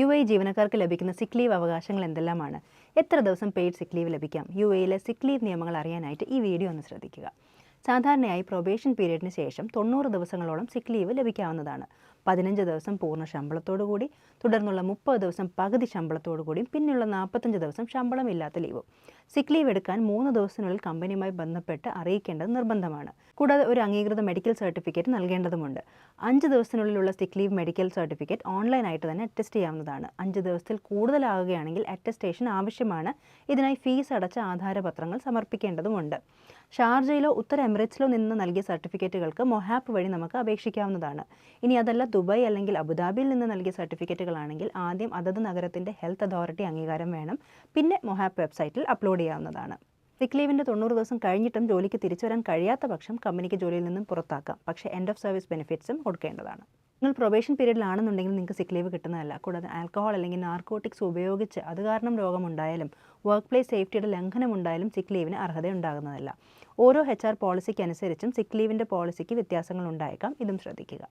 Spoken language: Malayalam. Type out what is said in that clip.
യു എ ജീവനക്കാർക്ക് ലഭിക്കുന്ന സിക്ക് ലീവ് അവകാശങ്ങൾ എന്തെല്ലാമാണ്? എത്ര ദിവസം പെയ്ഡ് സിക്ക് ലീവ് ലഭിക്കാം? യു എയിലെ സിക്ക് ലീവ് നിയമങ്ങൾ അറിയാനായിട്ട് ഈ വീഡിയോ ഒന്ന് ശ്രദ്ധിക്കുക. സാധാരണയായി പ്രൊബേഷൻ പീരീഡിന് ശേഷം തൊണ്ണൂറ് ദിവസങ്ങളോളം സിക്ക് ലീവ് ലഭിക്കാവുന്നതാണ്. പതിനഞ്ച് ദിവസം പൂർണ ശമ്പളത്തോടു കൂടി തുടർന്നുള്ള മുപ്പത് ദിവസം പകുതി ശമ്പളത്തോടു കൂടിയും പിന്നെയുള്ള നാൽപ്പത്തഞ്ച് ദിവസം ശമ്പളമില്ലാത്ത ലീവും സിക്ക് ലീവ് എടുക്കാൻ മൂന്ന് ദിവസത്തിനുള്ളിൽ കമ്പനിയുമായി ബന്ധപ്പെട്ട് അറിയിക്കേണ്ടത് നിർബന്ധമാണ്. കൂടാതെ ഒരു അംഗീകൃത മെഡിക്കൽ സർട്ടിഫിക്കറ്റ് നൽകേണ്ടതുമുണ്ട്. അഞ്ച് ദിവസത്തിനുള്ളിലുള്ള സിക്ക് ലീവ് മെഡിക്കൽ സർട്ടിഫിക്കറ്റ് ഓൺലൈനായിട്ട് തന്നെ അറ്റസ്റ്റ് ചെയ്യാവുന്നതാണ്. അഞ്ച് ദിവസത്തിൽ കൂടുതലാകുകയാണെങ്കിൽ അറ്റസ്റ്റേഷൻ ആവശ്യമാണ്. ഇതിനായി ഫീസ് അടച്ച ആധാരപത്രങ്ങൾ സമർപ്പിക്കേണ്ടതുമുണ്ട്. ഷാർജയിലോ ഉത്തര എമിറേറ്റ്സിലോ നിന്ന് നൽകിയ സർട്ടിഫിക്കറ്റുകൾക്ക് മൊഹാപ്പ് വഴി നമുക്ക് അപേക്ഷിക്കാവുന്നതാണ്. ഇനി അതല്ല ദുബായ് അല്ലെങ്കിൽ അബുദാബിയിൽ നിന്ന് നൽകിയ സർട്ടിഫിക്കറ്റുകളാണെങ്കിൽ ആദ്യം അതത് നഗരത്തിന്റെ ഹെൽത്ത് അതോറിറ്റി അംഗീകാരം വേണം. പിന്നെ മൊഹാപ്പ് വെബ്സൈറ്റിൽ അപ്ലോഡ് ചെയ്യാവുന്നതാണ്. സിക്ക് ലീവിന്റെ തൊണ്ണൂറ് ദിവസം കഴിഞ്ഞിട്ടും ജോലിക്ക് തിരിച്ചു വരാൻ കഴിയാത്ത പക്ഷം കമ്പനിക്ക് ജോലിയിൽ നിന്നും പുറത്താക്കാം. പക്ഷേ എൻഡ് ഓഫ് സർവീസ് ബെനിഫിറ്റ്സും കൊടുക്കേണ്ടതാണ്. നിങ്ങൾ പ്രൊബേഷൻ പീരീഡിലാണെന്നുണ്ടെങ്കിൽ നിങ്ങൾക്ക് സിക്ക് ലീവ് കിട്ടുന്നതല്ല. കൂടാതെ ആൽക്കഹോൾ അല്ലെങ്കിൽ നാർക്കോട്ടിക്സ് ഉപയോഗിച്ച് അത് കാരണം രോഗമുണ്ടായാലും വർക്ക് പ്ലേസ് സേഫ്റ്റിയുടെ ലംഘനം ഉണ്ടായാലും സിക്ക് ലീവിന് അർഹതയുണ്ടാകുന്നതല്ല. ഓരോ എച്ച് ആർ പോളിസിക്ക് അനുസരിച്ചും സിക്ക് ലീവിന്റെ പോളിസിക്ക് വ്യത്യാസങ്ങൾ ഉണ്ടായേക്കാം. ഇതും ശ്രദ്ധിക്കുക.